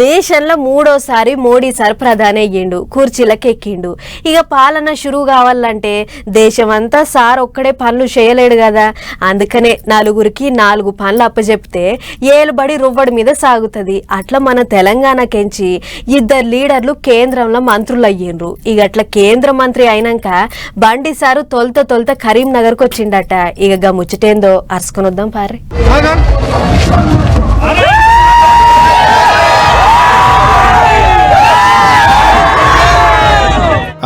దేశంలో మూడోసారి మోడీ సార్ ప్రధాని అయ్యిండు కుర్చీలకు ఎక్కిండు ఇక పాలన షురు కావాలంటే దేశమంతా సార్ ఒక్కడే పనులు చేయలేడు కదా. అందుకనే నలుగురికి నాలుగు పనులు అప్పచెప్తే ఏలుబడి రువ్వడి మీద సాగుతుంది. అట్లా మన తెలంగాణకెంచి ఇద్దరు లీడర్లు కేంద్రంలో మంత్రులు అయ్యిండ్రు ఇక అట్లా కేంద్ర మంత్రి అయినాక బండి సారు తొలత తొలత కరీంనగర్కి వచ్చిండట. ఇక ముచ్చటేందో అరుసుకునొద్దాం వద్దాం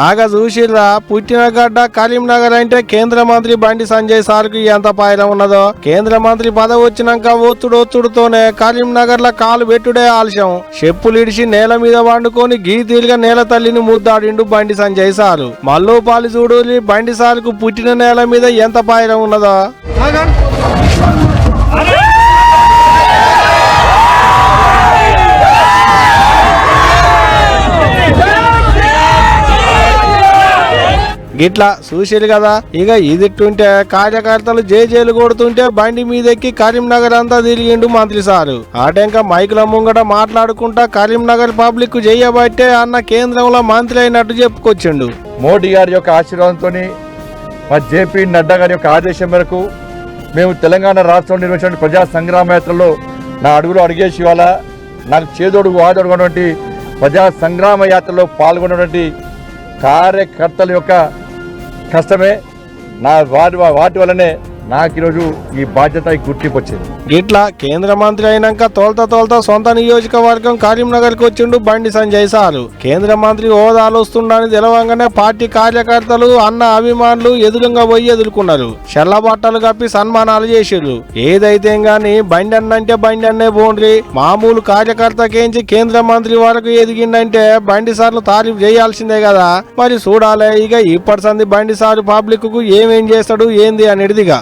ఆగ చూసిర్రా పుట్టిన గడ్డ కరీంనగర్ అంటే కేంద్ర మంత్రి బండి సంజయ్ సార్కు ఎంత పాయలం ఉన్నదో? కేంద్ర మంత్రి పదవి వచ్చినాక ఒత్తుడు ఒత్తుడుతోనే కరీంనగర్లో కాలు పెట్టుడే ఆలస్యం. చెప్పులు ఇడిచి నేల మీద వండుకొని గీతీలుగా నేల తల్లిని ముద్దాడిండు బండి సంజయ్ సారు. మల్లోపాలి చూడు బండి సార్కు పుట్టిన నేల మీద ఎంత పాయలం ఉన్నదో? గిట్లా చూసేది కదా. ఇక ఇదిట్టుంటే కార్యకర్తలు జేజేలు కొడుతుంటే బండి మీదెక్కి కరీంనగర్ అంతా తిరిగిండు మంత్రి సారు. ఆటంక మైకుల ముంగట మాట్లాడుకుంటా కరీంనగర్ పబ్లిక్ చేయబట్టే అన్న కేంద్రంలో మంత్రి అయినట్టు చెప్పుకొచ్చిండు. మోడీ గారి యొక్క ఆశీర్వాదంతో మా జేపీ నడ్డా గారి యొక్క ఆదేశం మేరకు మేము తెలంగాణ రాష్ట్రంలో నిర్వహించిన ప్రజా సంగ్రామ యాత్రలో నా అడుగులో అడిగేసి ఇవాళ నాకు చేదోడు వాదోడుకున్నటువంటి ప్రజా సంగ్రామ యాత్రలో పాల్గొన్నటువంటి కార్యకర్తల యొక్క కష్టమే. నా వాటి వాటి వల్లనే నాకు ఈరోజు ఈ బాధ్యత ఈ గుర్తింపు వచ్చింది కేంద్ర మంత్రి అయినాక తోల్తా తోల్తా సొంత నియోజకవర్గం కరీంనగర్కి వచ్చిండు బండి సంజయ్ సారు. కేంద్ర మంత్రి హోదాలు వస్తుండని తెలవంగానే పార్టీ కార్యకర్తలు అన్న అభిమానులు ఎదురుగా పోయి ఎదుర్కొన్నారు. చెల్లబట్టలు కప్పి సన్మానాలు చేసారు ఏదైతే గాని బండి అన్నంటే బండి అన్నే పోండ్రి. మామూలు కార్యకర్తకేంచి కేంద్ర మంత్రి వరకు ఎదిగిందంటే బండి సార్లు తారీఫ్ చేయాల్సిందే కదా. మరి చూడాలి ఇక ఇప్పటి సంది బండి సారు పబ్లిక్కు ఏమేం చేస్తాడు ఏంది అనేదిగా